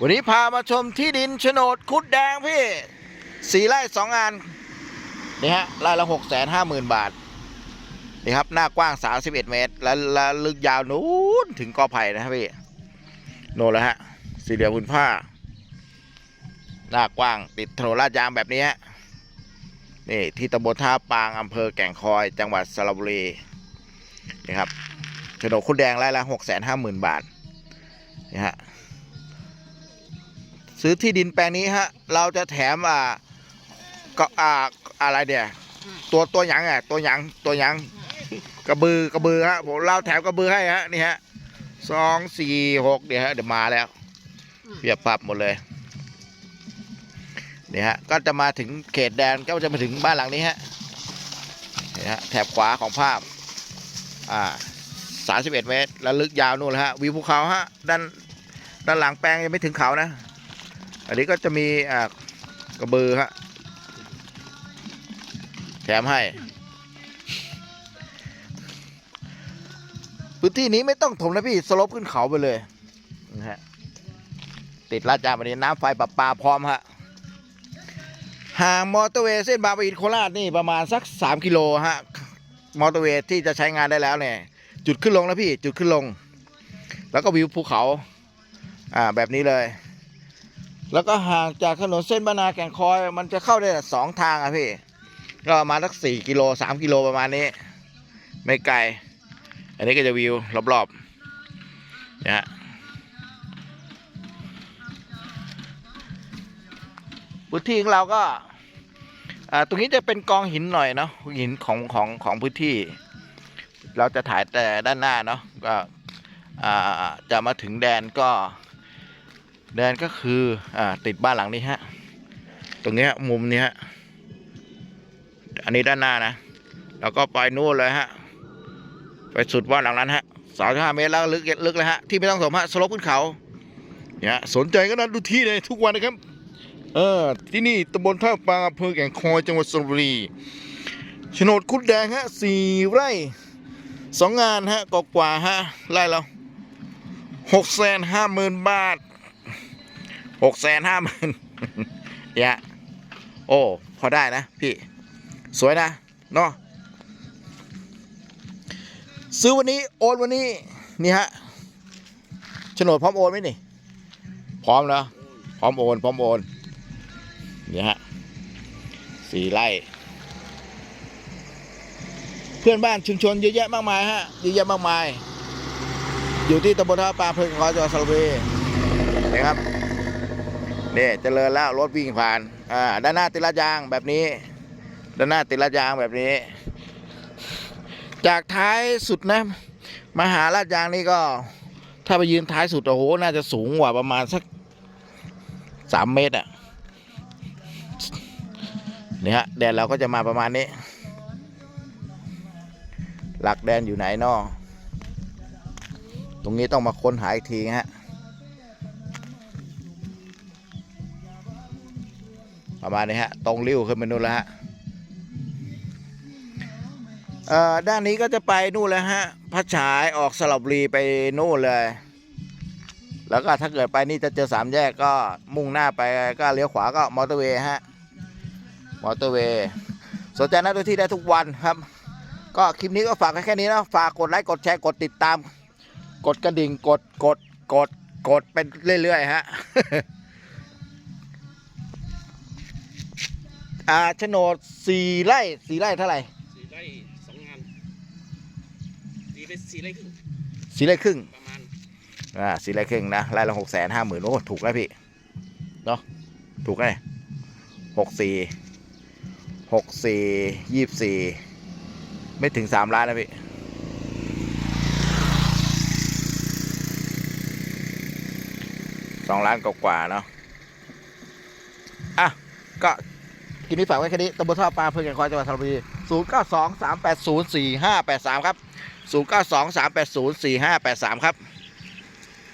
วันนี้พามาชมที่ดินโฉนดคุดแดงพี่สี่ไร่สองงานนี่ฮะไร่ละหกแสนห้าหมื่นบาทนี่ครับหน้ากว้างสามสิบเอ็ดเมตร และและลึกยาวนู้นถึงกอไผ่นะครับพี่โน่นแล้วฮะสี่เหลี่ยมพื้นผ้า หน้ากว้างติดถนนลาดยางแบบนี้ฮะนี่ที่ตำบลท่าปางอำเภอแก่งคอย จังหวัดสระบุรีนี่ครับโฉนดคุดแดงไร่ละหกแสนห้าหมื่นบาทนี่ฮะ ซื้อที่ดินแปลงนี้ฮะ เราจะแถมอ่าก็อ่าอะไรเดี๋ยตัวตัวหยังอะตัวหยังตัวหยังกระบือกระบือฮะผมเราแถมกระบือให้ฮะนี่ฮะสองสี่หกเดี๋ยวฮะเดี๋ยวมาแล้วเพียบปับหมดเลยนี่ฮะก็จะมาถึงเขตแดนก็จะมาถึงบ้านหลังนี้ฮะนี่ฮะแถบขวาของภาพอ่าสามสิบเอ็ดเมตร แล้วลึกยาวนู่นเลยฮะวิวภูเขาฮะด้านด้านหลังแปลงยังไม่ถึงเขานะ อันนี้ก็จะมีอ่ากระเบือฮะแถมให้ พื้นที่นี้ไม่ต้องถมนะพี่สลบขึ้นเขาไปเลยนะฮะติดลาดยาวันนี้น้ำไฟประปาพร้อมฮะห่างมอเตอร์เวย์เส้นบางปะอินโคราชนี่ประมาณสัก 3 กิโลฮะมอเตอร์เวย์ที่จะใช้งานได้แล้วเนี่ย จุดขึ้นลงแล้วพี่จุดขึ้นลง แล้วก็วิวภูเขา อ่าแบบนี้เลย แล้วก็ห่างจากถนนเส้นบานาแก่งคอย มันจะเข้าได้สองทางอะพี่ก็มาสักสี่กิโลสามกิโลประมาณนี้ ไม่ไกล อันนี้ก็จะวิวรอบๆนะฮะพื้นที่ของเราก็อ่าตรงนี้จะเป็นกองหินหน่อยเนาะหินของของของพื้นที่ เราจะถ่ายแต่ด้านหน้าเนาะก็อ่าจะมาถึงแดนก็ แดนก็คืออ่าติดบ้านหลังนี้ฮะ ตรงเนี้ยมุมนี้ฮะ อันนี้ด้านหน้านะ แล้วก็ไปนู่นเลยฮะ ไปสุดบ้านหลังนั้นฮะสามห้าเมตรแล้วลึกลึกเลยฮะ ที่ไม่ต้องสมฮะสลบขึ้นเขาเนี่ยสนใจก็นัดดูที่เลยทุกวันนะครับ เออ ที่นี่ตำบลท่าปางอำเภอแก่งคอยจังหวัดสระบุรีโฉนดคุดแดงฮะสี่ไร่สองงานฮะกกว่าฮะไร่เราหกแสนห้าหมื่นบาท หกแสนห้าหมื่นเนี่ยโอ้ พอได้นะพี่ สวยนะเนาะซื้อวันนี้โอนวันนี้ นี่ฮะโฉนดพร้อมโอนไหมนี่ พร้อมแล้ว พร้อมโอน พร้อมโอนนี่ฮะสี่ไร่เพื่อนบ้านชุมชนเยอะแยะมากมายฮะเยอะแยะมากมาย อยู่ที่ตำบลท่าปลาอำเภอคอยจังหวัดสระบุรีนะครับ นี่เจริญแล้วรถวิ่งผ่านอ่าด้านหน้าติดลาดยางแบบนี้ ด้านหน้าติดลาดยางแบบนี้ จากท้ายสุดนะมหาลาดยางนี่ก็ ถ้าไปยืนท้ายสุดโอ้โหน่าจะสูงกว่าประมาณสักสามเมตรอะนี่ฮะแดนเราก็จะมาประมาณนี้ หลักแดนอยู่ไหนนอตรงนี้ต้องมาค้นหาอีกทีฮะ ประมาณนี้ฮะตรงริ้วขึ้นไปนู่นแล้วฮะเอ่อด้านนี้ก็จะไปนู่นแล้วฮะพัดฉายออกสลับรีไปนู่นเลย แล้วก็ถ้าเกิดไปนี่จะเจอสามแยกก็มุ่งหน้าไปก็เลี้ยวขวาก็มอเตอร์เวย์ฮะมอเตอร์เวย์สนใจนัดที่ได้ทุกวันครับ ก็คลิปนี้ก็ฝากแค่นี้นะฝากกดไลค์กดแชร์กดติดตาม กดกระดิ่งกดกดกดกดเป็นเรื่อยๆฮะ อ่าโฉนดสี่ไร่สี่ไร่เท่าไหร่สี่ไร่สองงานสี่ไร่สี่ไร่ครึ่งสี่ไร่ครึ่งประมาณอ่าสี่ไร่ครึ่งนะไร่ละหกแสนห้าหมื่นโอ้ถูกแล้วพี่เนาะถูกไงหกสี่หกสี่ยี่สิบสี่ไม่ถึงสามล้านนะพี่สองล้านกว่าๆเนาะอะก็ กินนี้ฝากไว้แค่นี้ตำบลท่าปลาอำเพื่อแก่งคอยจังหวัดสระบุรีศูนย์เก้าสองสามแปดศูนย์สี่ห้าแปดสามครับศูนย์เก้าสองสามแปดศูนย์สี่ห้าแปดสามครับ